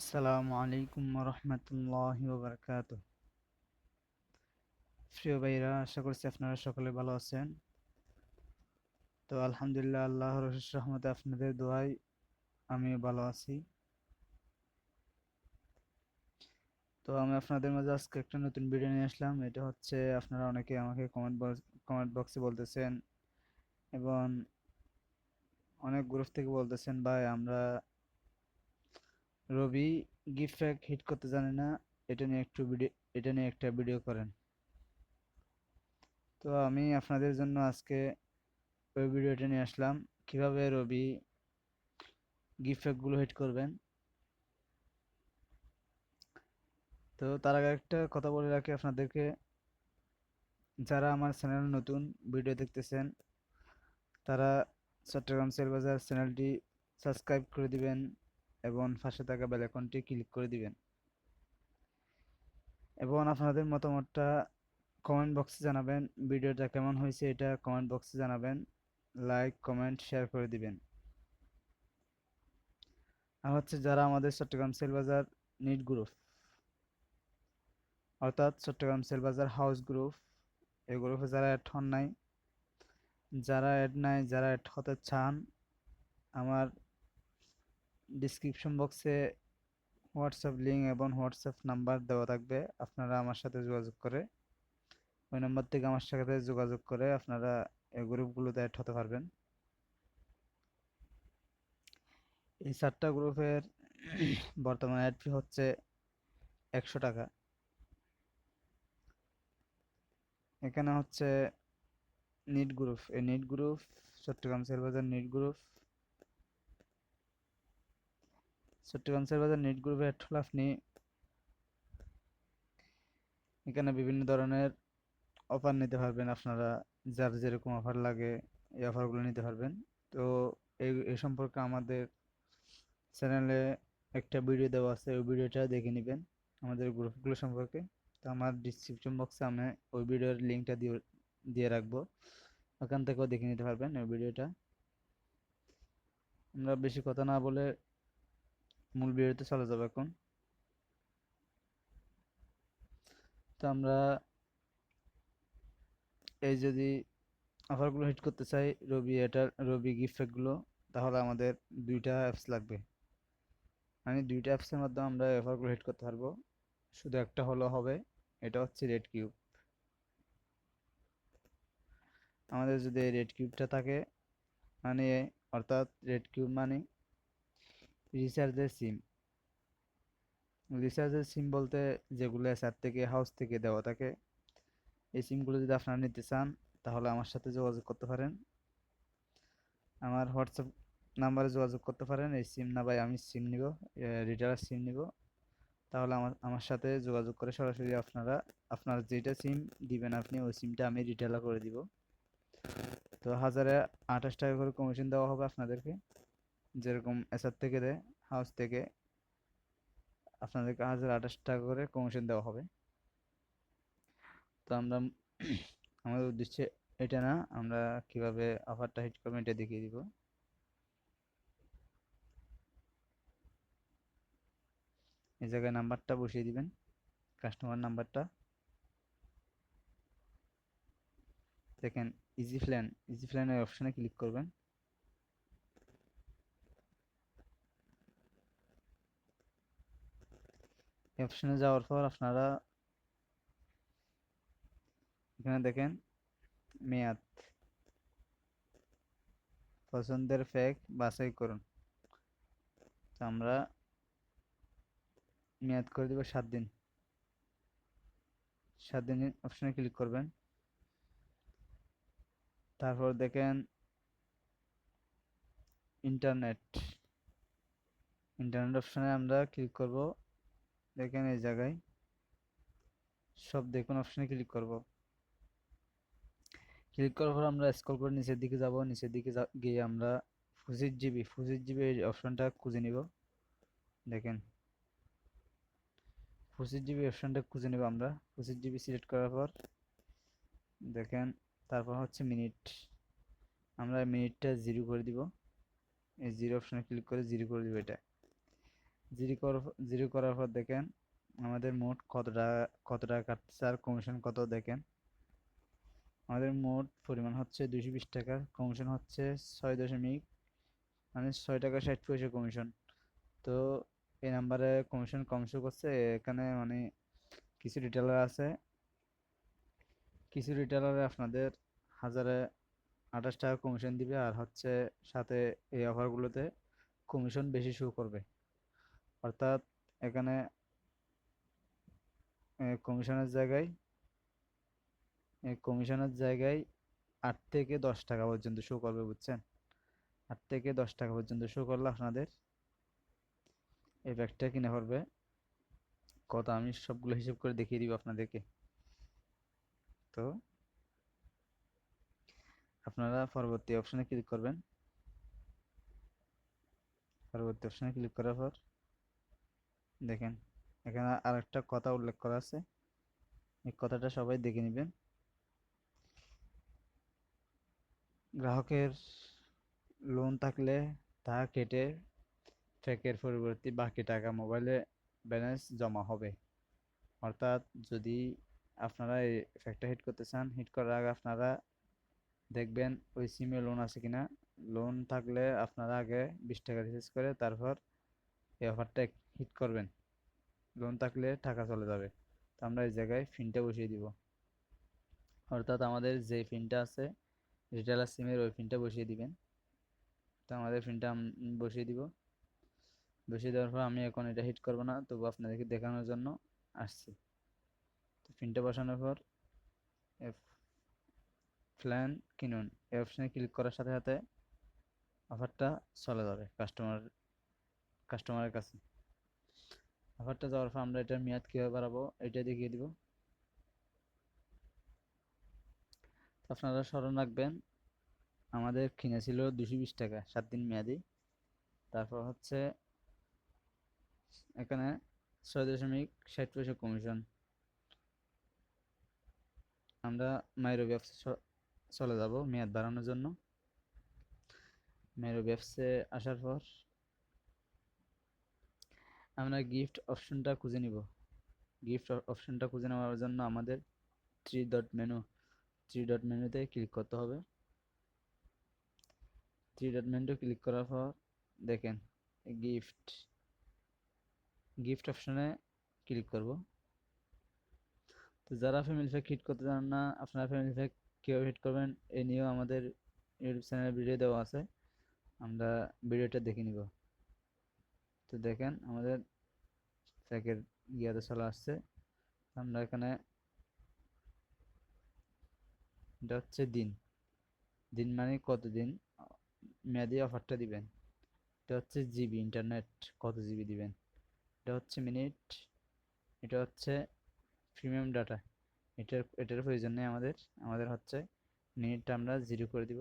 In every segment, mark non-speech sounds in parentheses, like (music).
আসসালামু আলাইকুম রহমতুল্লাহি ওবরকাত প্রিয় ভাইরা আশা করছি আপনারা সকলে ভালো আছেন। তো আলহামদুলিল্লাহ, আল্লাহর অশেষ রহমতে আপনাদের দোয়ায় আমি ভালো আছি। তো আমি আপনাদের মাঝে আজকে একটা নতুন ভিডিও নিয়ে আসলাম। এটা হচ্ছে আপনারা অনেকে আমাকে কমেন্ট কমেন্ট বক্সে বলতেছেন এবং অনেক গ্রুপ থেকে বলতেছেন, ভাই, আমরা রবি গিফট প্যাক হিট করতে জানে না, এটা নিয়ে একটু ভিডিও এটা নিয়ে একটা ভিডিও করেন। তো আমি আপনাদের জন্য আজকে ওই ভিডিওটা নিয়ে আসলাম, কীভাবে রবি গিফট প্যাকগুলো হিট করবেন। তো তার আগে একটা কথা বলে রাখি আপনাদেরকে, যারা আমার চ্যানেল নতুন ভিডিও দেখতেছেন, তারা চট্টগ্রাম সেলবাজার চ্যানেলটি সাবস্ক্রাইব করে দিবেন। এবং পাশে থাকা বেল আইকনটি ক্লিক করে দিবেন। এবং আপনাদের মতামতটা কমেন্ট বক্সে জানাবেন। ভিডিওটা কেমন হয়েছে এটা কমেন্ট বক্সে জানাবেন। লাইক কমেন্ট শেয়ার করে দিবেন। আর হচ্ছে যারা আমাদের চট্টগ্রাম সেলবাজার নিট গ্রুপ অর্থাৎ চট্টগ্রাম সেলবাজার হাউস গ্রুপ এই গ্রুপে যারা অ্যাড হন নাই, যারা অ্যাড নাই, যারা অ্যাড হতে চান, আমার ডিসক্রিপশন বক্সে হোয়াটসঅ্যাপ লিঙ্ক এবং হোয়াটসঅ্যাপ নাম্বার দেওয়া থাকবে। আপনারা আমার সাথে যোগাযোগ করে, ওই নাম্বার থেকে আমার সাথে যোগাযোগ করে আপনারা এই গ্রুপগুলোতে অ্যাড হতে পারবেন। এই চারটা গ্রুপের বর্তমান অ্যাড ফি হচ্ছে একশো টাকা। এখানে হচ্ছে নিট গ্রুপ এই net group Chattogram Sellbazar net group Chattogram Bazar net গ্রুপে অ্যাড আপনি এখানে বিভিন্ন ধরনের অফার নিতে পারবেন আপনারা, যার যেরকম অফার লাগে এই অফারগুলো নিতে পারবেন। তো এই এই সম্পর্কে আমাদের চ্যানেলে একটা ভিডিও দেওয়া আছে, ওই ভিডিওটা দেখে নেবেন আমাদের গ্রুপগুলো সম্পর্কে। তো আমার ডিসক্রিপশন বক্সে আমি ওই ভিডিওর লিঙ্কটা দিয়ে দিয়ে রাখব। ওখান থেকেও দেখে নিতে পারবেন ওই ভিডিওটা আমরা বেশি কথা না বলে মূল ভিডিওতে চলে যাব এখন। তো আমরা এই যদি অফারগুলো হিট করতে চাই, রবি এটার, রবি গিফটগুলো তাহলে আমাদের দুইটা অ্যাপস লাগবে। মানে দুইটা অ্যাপসের মাধ্যমে আমরা অফারগুলো হিট করতে পারব। শুধু একটা হলো হবে, এটা হচ্ছে রেড কিউব আমাদের যদি রেড কিউবটা থাকে মানে অর্থাৎ রেড কিউব মানে রিচার্জের সিম রিচার্জের সিম বলতে যেগুলো এসআর থেকে হাউস থেকে দেওয়া থাকে, এই সিমগুলো যদি আপনারা নিতে চান, তাহলে আমার সাথে যোগাযোগ করতে পারেন। আমার হোয়াটসঅ্যাপ নাম্বারে যোগাযোগ করতে পারেন, এই সিম না ভাই, আমি সিম নিব রিটার্নার সিম নিব। তাহলে আমার আমার সাথে যোগাযোগ করে সরাসরি আপনারা, আপনার যেটা সিম দিবেন আপনি, ওই সিমটা আমি রিটেলার করে দিব। তো হাজারে আঠাশ টাকা করে কমিশন দেওয়া হবে আপনাদেরকে। যেরকম এসআর থেকে দেয় হাউস থেকে আপনাদেরকে হাজার আঠাশ টাকা করে কমিশন দেওয়া হবে। তো আমরা (clears throat) আমাদের উদ্দেশ্যে এটা না, আমরা কীভাবে অফারটা হিট করব এটা দেখিয়ে দিব। এই জায়গায় নাম্বারটা বসিয়ে দিবেন কাস্টমার নাম্বারটা দেখেন ইজি প্ল্যান ইজি প্ল্যানের অপশানে ক্লিক করবেন। অপশনে যাওয়ার পর আপনারা এখানে দেখেন মেয়াদ। পছন্দের ফ্যাক বাছাই করুন। তো আমরা মেয়াদ করে দেব সাত দিন। সাত দিন অপশনে ক্লিক করবেন। তারপর দেখেন ইন্টারনেট ইন্টারনেট অপশনে আমরা ক্লিক করব। দেখেন এই জায়গায়। সব দেখুন অপশনে ক্লিক করব। ক্লিক করার পর আমরা স্ক্রল করে নিচের দিকে যাব। নিচের দিকে গিয়ে আমরা পঁচিশ জিবি পঁচিশ জিবি এই অপশনটা খুঁজে নিব। দেখেন। পঁচিশ জিবি অপশনটা খুঁজে নেব আমরা। পঁচিশ জিবি সিলেক্ট করার পর দেখেন, তারপর হচ্ছে মিনিট আমরা মিনিটটা জিরো করে দিব। এই জিরো অপশনে ক্লিক করে জিরো করে দিব এটা। জিরো করার জিরো করার পর দেখেন আমাদের মোট কত টাকা কত টাকা কাটতেছে আর কমিশন কত দেখেন। আমাদের মোট পরিমাণ হচ্ছে দুইশো বিশ টাকা কমিশন হচ্ছে ছয় দশমিক মানে ছয় টাকা ষাট পয়সা কমিশন তো এই নাম্বারে কমিশন কম শো করছে, এখানে মানে কিছু রিটেলার আছে। কিছু রিটেলারে আপনাদের হাজারে আঠাশ টাকা কমিশন দিবে আর হচ্ছে সাথে এই অফারগুলোতে কমিশন বেশি শো করবে। অর্থাৎ এখানে কমিশনের জায়গায় কমিশনের জায়গায় আট থেকে দশ টাকা পর্যন্ত শো করবে, বুঝছেন? আট থেকে দশ টাকা পর্যন্ত শো করলে আপনাদের এই ব্যাগটা কিনে পড়বে কত আমি সবগুলো হিসেব করে দেখিয়ে দিব আপনাদেরকে। তো আপনারা পরবর্তী অপশনে ক্লিক করবেন। পরবর্তী অপশনে ক্লিক করার পর দেখেন, এখানে আরেকটা কথা উল্লেখ করা আছে। এই কথাটা সবাই দেখে নেবেন। গ্রাহকের লোন থাকলে তা কেটে চেকের পরিবর্তে বাকি টাকা মোবাইলে ব্যালেন্স জমা হবে। অর্থাৎ যদি আপনারা এই ফ্যাক্টর হিট করতে চান হিট করার আগে আপনারা দেখবেন ওই সিমে লোন আছে কিনা। লোন থাকলে আপনারা আগে বিশ টাকা রিচার্জ করে তারপর এই অফারটা হিট করবেন। লোন থাকলে টাকা চলে যাবে। তো আমরা এই জায়গায় ফিনটা বসিয়ে দিব। অর্থাৎ আমাদের যে ফিনটা আছে রিটেলার সিমের ওই ফিনটা বসিয়ে দিবেন। তো আমাদের ফিনটা বসিয়ে দিব। বসিয়ে দেওয়ার পর আমি এখন এটা হিট করব না, তবু আপনাদেরকে দেখানোর জন্য আসছি। তো ফিনটা বসানোর পর প্ল্যান কিনুন। এই অপশানে ক্লিক করার সাথে সাথে অফারটা চলে যাবে কাস্টমার কাস্টমারের কাছে। অফারটা যাওয়ার পর আমরা এটার মেয়াদ কীভাবে বাড়াবো এটা দেখিয়ে দিব। আপনারা স্মরণ রাখবেন, আমাদের কিনেছিল দুশো বিশ টাকা, সাত দিন মেয়াদি। তারপর হচ্ছে এখানে ছয় দশমিক ষাট পয়সা কমিশন আমরা মাইরো ব্যবসা চলে যাব মেয়াদ বাড়ানোর জন্য। মাইরো ব্যবসে আসার পর আমরা গিফট অপশনটা খুঁজে নিব। গিফট অপশনটা খুঁজে নেওয়ার জন্য আমাদের three dot menu three dot মেনুতে ক্লিক করতে হবে। থ্রি ডট মেনুতে ক্লিক করার পর দেখেন গিফট গিফট অপশনে ক্লিক করব। তো যারা ফ্যামিলি প্যাক হিট করতে জানেন না, আপনারা ফ্যামিলি প্যাক কীভাবে হিট করবেন, এ নিয়েও আমাদের ইউটিউব চ্যানেলে ভিডিও দেওয়া আছে। আমরা ভিডিওটা দেখে নিব। তো দেখেন আমাদের প্যাকের গিয়াতে চলে আসছে। আমরা এখানে এটা হচ্ছে দিন। দিন মানে কত দিন মেয়াদি অফারটা দিবেন। এটা হচ্ছে জিবি ইন্টারনেট কত জিবি দিবেন? এটা হচ্ছে মিনিট, এটা হচ্ছে প্রিমিয়াম ডাটা এটার এটার প্রয়োজন নেই আমাদের। আমাদের হচ্ছে মিনিটটা আমরা জিরো করে দিব।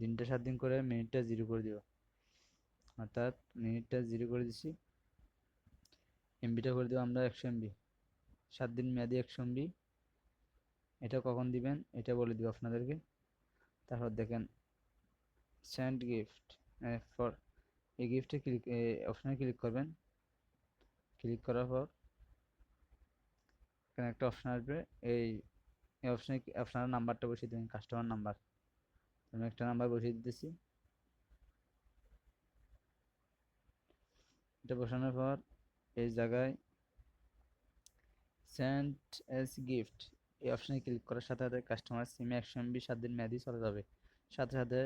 দিনটা সাত দিন করে মিনিটটা জিরো করে দিব। অর্থাৎ মিনিটটা জিরো করে দিছি। এমবিটা করে দিব আমরা একশো এমবি সাত দিন মেয়াদি একশো এমবি এটা কখন দিবেন? এটা বলে দিব আপনাদেরকে। তারপর দেখেন সেন্ড গিফট ফর এই গিফটে ক্লিক অপশানে ক্লিক করবেন। ক্লিক করার পর, এখানে একটা অপশান আসবে। এই এই অপশানে আপনারা নাম্বারটা বসিয়ে দেবেন কাস্টমার নাম্বার আমি একটা নাম্বার বসিয়ে দিতেছি। এটা বসানোর পর এই জায়গায় সেন্ট এস গিফট এই অপশানে ক্লিক করার সাথে সাথে কাস্টমার সিমে একশো এমবি সাত দিন মেয়াদি চলে যাবে। সাথে সাথে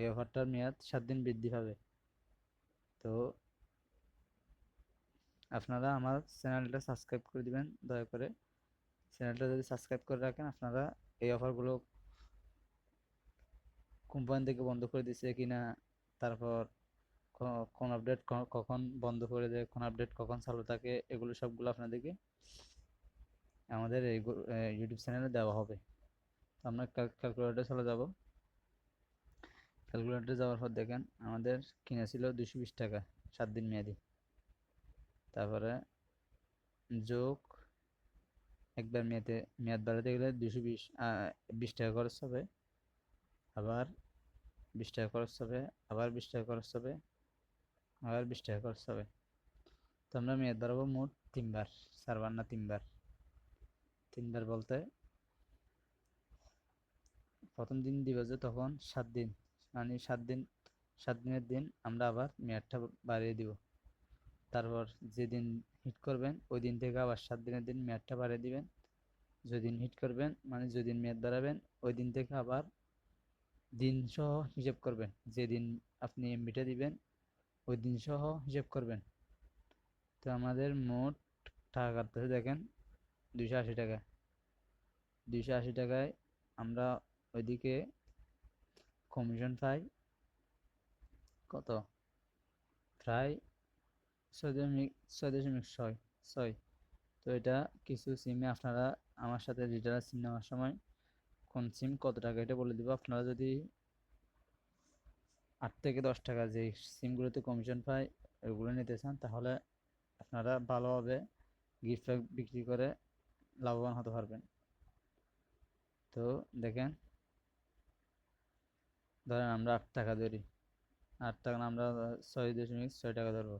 এই অফারটার মেয়াদ সাত দিন বৃদ্ধি পাবে। তো আপনারা আমার চ্যানেলটা সাবস্ক্রাইব করে দিবেন, দয়া করে। চ্যানেলটা যদি সাবস্ক্রাইব করে রাখেন, আপনারা এই অফারগুলো কোম্পানি থেকে বন্ধ করে দিছে কিনা, তারপর কোন আপডেট কখন বন্ধ করে দেয়, কোন আপডেট কখন চালু থাকে, এগুলো সবগুলো আপনাদেরকে আমাদের এই ইউটিউব চ্যানেলে দেওয়া হবে। আমরা ক্যালকুলেটরে চলে যাব। ক্যালকুলেটরে যাওয়ার পর দেখেন, আমাদের কিনেছিল দুশো বিশ টাকা, সাত দিন মেয়াদি। তারপরে যোগ একবার মেয়াদে, মেয়াদ বাড়াতে গেলে দুশো বিশ বিশ টাকা খরচ হবে, আবার বিশ টাকা খরচ হবে, আবার বিশ টাকা খরচ হবে আবার বিশ টাকা খরচ হবে। তো আমরা মেয়াদ বাড়াবো মোট তিনবার চারবার না তিনবার? তিনবার বলতে প্রথম দিন দিবে যে তখন সাত দিন মানে সাত দিন, সাত দিনের দিন আমরা আবার মেয়াদটা বাড়িয়ে দিব। তারপর যেদিন হিট করবেন ওই দিন থেকে আবার সাত দিনের দিন মেয়াদটা বাড়িয়ে দিবেন। যেদিন হিট করবেন মানে যেদিন মেয়াদ বাড়াবেন ওই দিন থেকে আবার দিন সহ হিসেব করবেন। যেদিন আপনি এমবিটা দিবেন ওই দিন সহ হিসেব করবেন। তো আমাদের মোট টাকা কাটতেছে দেখেন, দুইশো আশি টাকা। দুইশো আশি টাকায় আমরা ওইদিকে কমিশন পাই কত? প্রায় ছয় দশমিক ছয় দশমিক ছয় ছয়। তো এটা কিছু সিমে আপনারা আমার সাথে রিটার্ন সিম নেওয়ার সময় কোন সিম কত টাকা এটা বলে দিব। আপনারা যদি আট থেকে দশ টাকা যে সিমগুলোতে কমিশন পায়, ওগুলো নিতে চান, তাহলে আপনারা ভালোভাবে গিফট প্যাক বিক্রি করে লাভবান হতে পারবেন। তো দেখেন, ধরেন আমরা আট টাকা ধরি, আট টাকা আমরা ছয় দশমিক ছয় টাকা ধরবো।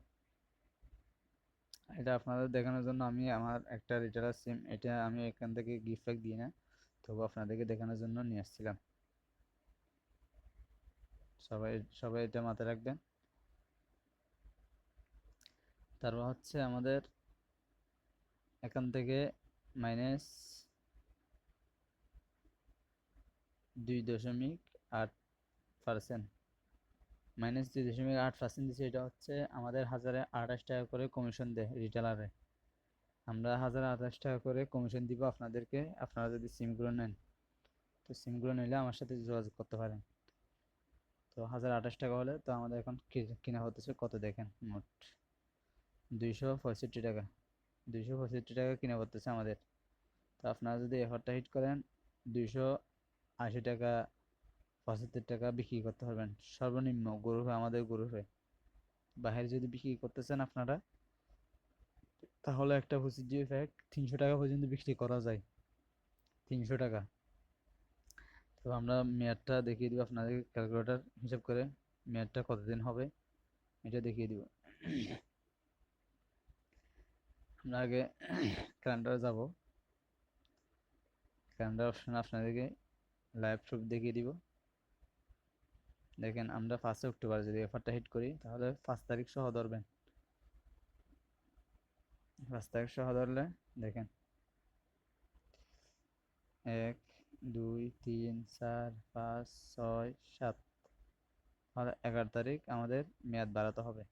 এটা আপনাদের দেখানোর জন্য আমি আমার একটা রিটার্নার সিম এটা আমি এখান থেকে গিফট প্যাক দিই না, তবু আপনাদেরকে দেখানোর জন্য নিয়ে আসছিলাম। সবাই সবাই এটা মাথায় রাখবেন। তারপর হচ্ছে আমাদের এখান থেকে মাইনাস দুই দশমিক আট পার্সেন্ট মাইনাস দুই দশমিক আট পার্সেন্ট দিচ্ছে এটা হচ্ছে আমাদের হাজারে আঠাশ টাকা করে কমিশন দেয় রিটেলারে আমরা হাজারে আঠাশ টাকা করে কমিশন দিব আপনাদেরকে, আপনারা যদি সিমগুলো নেন। তো সিমগুলো নিলে আমার সাথে যোগাযোগ করতে পারেন। তো হাজার আঠাশ টাকা হলে তো আমাদের এখন কিনা হতেছে কত দেখেন? মোট দুইশো পঁয়ষট্টি টাকা। দুইশো পঁয়ষট্টি টাকা কিনা পড়তেছে আমাদের। তো আপনারা যদি এফারটা হিট করেন, দুইশো আশি টাকা, পঁচাত্তর টাকা বিক্রি করতে পারবেন। সর্বনিম্ন গ্রুপে আমাদের গ্রুপে বাইরে যদি বিক্রি করতেছেন আপনারা, তাহলে একটা পঁচিশ জিবি প্যাক তিনশো টাকা পর্যন্ত বিক্রি করা যায়। তিনশো টাকা। তো আমরা মেয়াদটা দেখিয়ে দিব আপনাদের ক্যালকুলেটার হিসাব করে, মেয়াদটা কতদিন হবে এটা দেখিয়ে দিব। আমরা আগে ক্যালেন্ডারে যাব। ক্যালেন্ডার অপশন আপনাদেরকে লাইভ প্রুফ দেখিয়ে দিব। দেখেন আমরা ফার্স্ট অক্টোবর যদি অফারটা হিট করি, তাহলে পাঁচ তারিখ সহ ধরবেন। পাঁচ তারিখ সহ ধরলে দেখেন, এক দুই, তিন, চার, পাঁচ, ছয়, সাত। তাহলে এগারো তারিখ আমাদের মেয়াদ বাড়াতে হবে।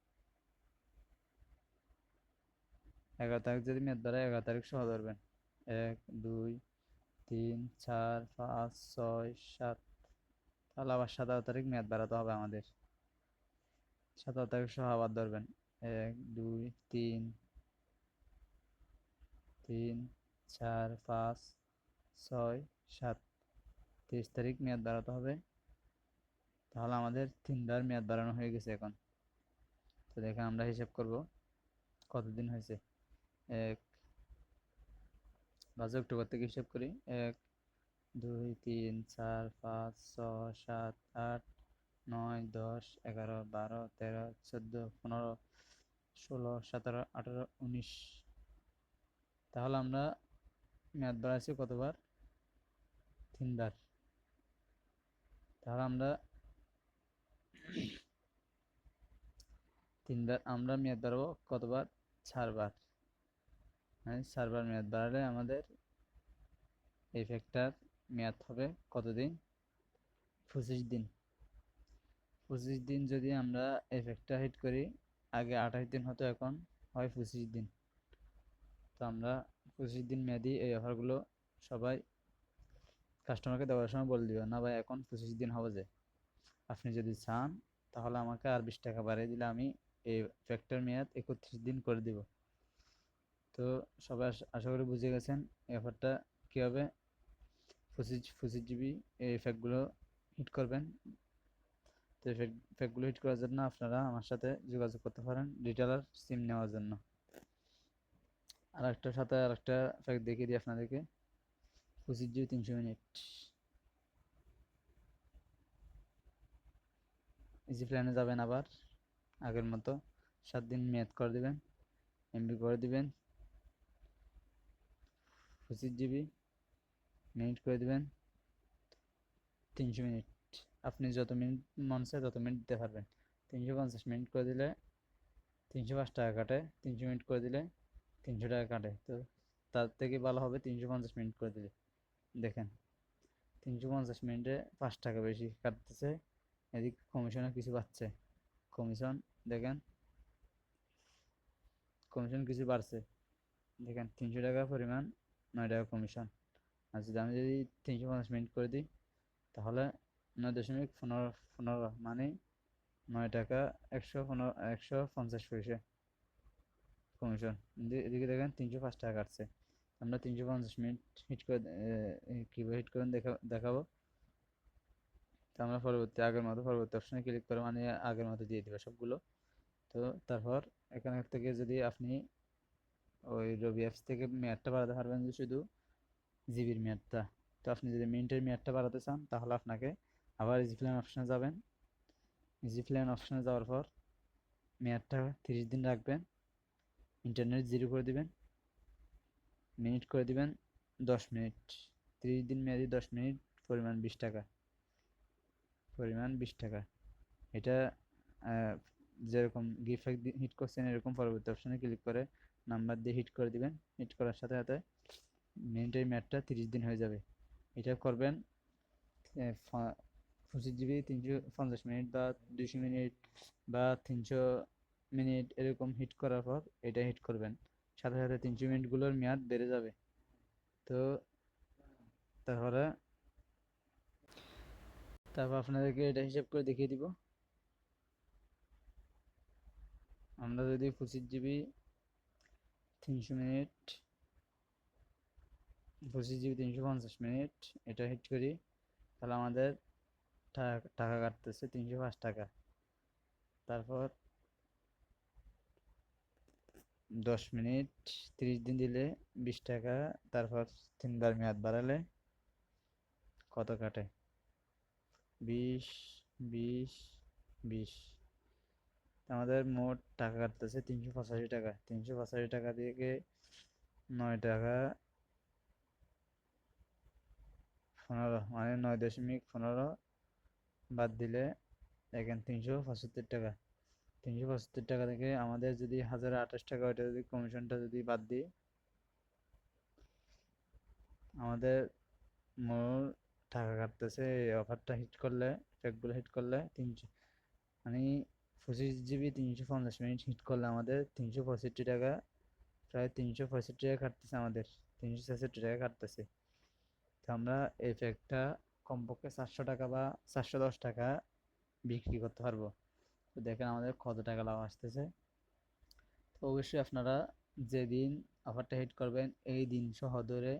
এগারো তারিখ যদি মেয়াদ বাড়ায়, এগারো তারিখ সহ ধরবেন। এক, দুই, তিন, চার, পাঁচ, ছয়, সাত। তাহলে আবার সাতারো তারিখ মেয়াদ বাড়াতে হবে আমাদের। সাতারো তারিখ সহ আবার ধরবেন। এক, দুই, তিন তিন, চার, পাঁচ, ছয় সাত তেইশ তারিখ মেয়াদ বাড়াতে হবে। তাহলে আমাদের তিনবার মেয়াদ বাড়ানো হয়ে গেছে এখন। তো দেখেন আমরা হিসাব করব কতদিন হয়েছে। এক বাজে অক্টোবর থেকে হিসাব করি। এক, দুই, তিন, চার, পাঁচ, ছয়, সাত, আট, নয়, দশ, এগারো, বারো, তেরো, চোদ্দ, পনেরো, ষোলো, সতেরো, আঠেরো, উনিশ। তাহলে আমরা মেয়াদ বাড়াইছি কতবার? তিনবার। তাহলে আমরা তিনবার আমরা মেয়াদ বাড়াবো কতবার? চারবার। মানে চারবার মেয়াদ বাড়ালে আমাদের এই ফ্যাক্টর মেয়াদ হবে কতদিন? পঁচিশ দিন। পঁচিশ দিন যদি আমরা এই ফ্যাক্টর হিট করি, আগে আঠাশ দিন হতো, এখন হয় পঁচিশ দিন। তো আমরা পঁচিশ দিন মেয়াদি এই অফারগুলো সবাই কাস্টমারকে দেওয়ার সময় বলে দিবে, না ভাই, এখন পঁচিশ দিন হবে যে। আপনি যদি চান, তাহলে আমাকে আর বিশ টাকা বাড়িয়ে দিলে আমি এই ফ্যাক্টর মেয়াদ একত্রিশ দিন করে দিব। তো সবাই আশা করি বুঝে গেছেন অফারটা কীভাবে পঁচিশ পঁচিশ জিবি এই ফ্যাক্টগুলো হিট করবেন। তো এই ফ্যাক্টগুলো হিট করার জন্য আপনারা আমার সাথে যোগাযোগ করতে পারেন রিটেলার সিম নেওয়ার জন্য। আর একটা সাথে আর একটা ফ্যাক্ট দেখিয়ে দিই আপনাদেরকে। পঁচিশ জিবি তিনশো মিনিট ইজি প্ল্যানে যাবেন আবার, আগের মতো সাত দিন মেয়াদ করে দিবেন এমবি করে দিবেন, পঁচিশ জিবি মিনিট করে দিবেন, তিনশো মিনিট আপনি যত মিনিট মন তত মিনিট দিতে পারবেন। তিনশো পঞ্চাশ মিনিট করে দিলে তিনশো পাঁচ টাকা কাটে, তিনশো মিনিট করে দিলে তিনশো টাকা কাটে। তো তার থেকে ভালো হবে তিনশো পঞ্চাশ মিনিট করে দিলে। দেখেন, তিনশো পঞ্চাশ মিনিটে পাঁচ টাকা বেশি কাটতেছে, এদিক কমিশনে কিছু পাচ্ছে। কমিশন, দেখেন, কমিশন কিছু বাড়ছে। দেখেন, তিনশো টাকা পরিমাণ, নয় টাকা কমিশন। আর যদি আমি যদি তিনশো পঞ্চাশ মিনিট করে দিই, তাহলে নয় দশমিক পনেরো পনেরো মানে নয় টাকা একশো পনেরো, একশো পঞ্চাশ পয়সা কমিশন। এদিকে দেখেন, তিনশো পাঁচ টাকা কাটছে। আমরা তিনশো পঞ্চাশ মিনিট হিট করে কীভাবে হিট করে দেখা, দেখাবো। তো আমরা পরবর্তী, আগের মতো পরবর্তী অপশানে ক্লিক করে মানে আগের মতো দিয়ে দেবে সবগুলো। তো তারপর এখান থেকে যদি আপনি ওই রবি অ্যাপস থেকে মেয়াদটা বাড়াতে পারবেন যে শুধু জিবির মেয়াদটা। তো আপনি যদি মিনিটের মেয়াদটা বাড়াতে চান, তাহলে আপনাকে আবার ইজি প্ল্যান অপশনে যাবেন। ইজি প্ল্যান অপশনে যাওয়ার পর মেয়াদটা তিরিশ দিন রাখবেন। ইন্টারনেট জিরো করে দিবেন। মিনিট করে দিবেন, দশ মিনিট। তিরিশ দিন মেয়াদি দশ মিনিট, পরিমাণ বিশ টাকা। পরিমাণ বিশ টাকা। এটা যেরকম গিফট হিট করছেন এরকম পরবর্তী অপশানে ক্লিক করে নাম্বার দিয়ে হিট করে দিবেন। হিট করার সাথে সাথে মিনিটের ম্যাটটা তিরিশ দিন হয়ে যাবে। এটা করবেন পঁচিশ জিবি তিনশো পঞ্চাশ মিনিট বা দুশো মিনিট বা তিনশো মিনিট এরকম হিট করার পর এটা হিট করবেন। সাথে সাথে তিনশো মিনিটগুলোর মেয়াদ বেড়ে যাবে। তো তারপরে তারপর আপনাদেরকে এটা হিসাব করে দেখিয়ে দিব। আমরা যদি পঁচিশ জিবি তিনশো মিনিট, পঁচিশ জিবি তিনশো পঞ্চাশ মিনিট এটা হিট করি, তাহলে আমাদের টাকা কাটতেছে তিনশো পাঁচ টাকা। তারপর দশ মিনিট, তিরিশ দিন দিলে বিশ টাকা, তারপর তিনবার মেয়াদ বাড়ালে কত কাটে? বিশ বিশ বিশ। আমাদের মোট টাকা কাটতেছে তিনশো পঁচাশি টাকা। তিনশো পঁচাশি টাকা থেকে নয় টাকা পনেরো মানে নয় দশমিক পনেরো বাদ দিলে দেখেন তিনশো পঁচাত্তর টাকা। তিনশো পঁচাত্তর টাকা থেকে আমাদের যদি হাজার আঠাশ টাকা ওইটা যদি কমিশনটা যদি বাদ দিই, আমাদের মূল টাকা কাটতেছে অফারটা হিট করলে প্যাকগুলো হিট করলে তিনশো মানে পঁচিশ জিবি তিনশো পঞ্চাশ মিনিট হিট করলে আমাদের তিনশো পঁয়ষট্টি টাকা, প্রায় তিনশো পঁয়ষট্টি টাকা কাটতেছে আমাদের, তিনশো ছেষট্টি টাকা কাটতেছে। তো আমরা এই প্যাকটা কমপক্ষে চারশো টাকা বা চারশো দশ টাকা বিক্রি করতে পারব। তো দেখেন আমাদের কত টাকা লাভ আসতেছে। তো অবশ্যই আপনারা যেদিন অফারটা হিট করবেন, এই দিন সহ ধরে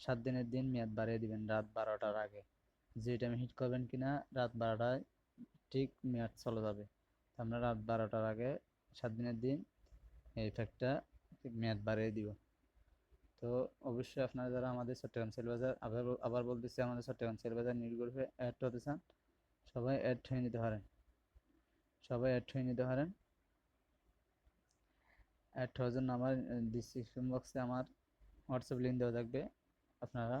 সাত দিনের দিন মেয়াদ বাড়িয়ে দিবেন রাত বারোটার আগে। যে টাইমে হিট করবেন কিনা, রাত বারোটায় ঠিক মেয়াদ চলে যাবে। তো আমরা রাত বারোটার আগে সাত দিনের দিন এই ফ্যাক্টটা মেয়াদ বাড়িয়ে দিব। তো অবশ্যই আপনারা যারা আমাদের চট্টগ্রাম সেলবাজার আবার আবার বলতেছি, আমাদের চট্টগ্রাম সেলবাজার নিউজ গ্রুপে অ্যাড হতে চান, সবাই অ্যাড হয়ে নিতে পারেন। সবাই অ্যাড হয়ে নিতে পারেন। অ্যাড হওয়ার জন্য আমার ডিসক্রিপশন বক্সে আমার হোয়াটসঅ্যাপ লিঙ্ক দেওয়া থাকবে। আপনারা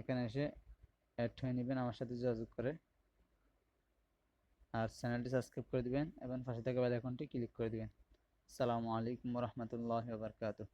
এখানে এসে অ্যাড হয়ে নেবেন আমার সাথে যোগাযোগ করে। আর চ্যানেলটি সাবস্ক্রাইব করে দিবেন এবং পাশে থাকা বেল আইকনটি ক্লিক করে দিবেন। আসসালামু আলাইকুম রহমতুল্লাহ বারকাতুহ।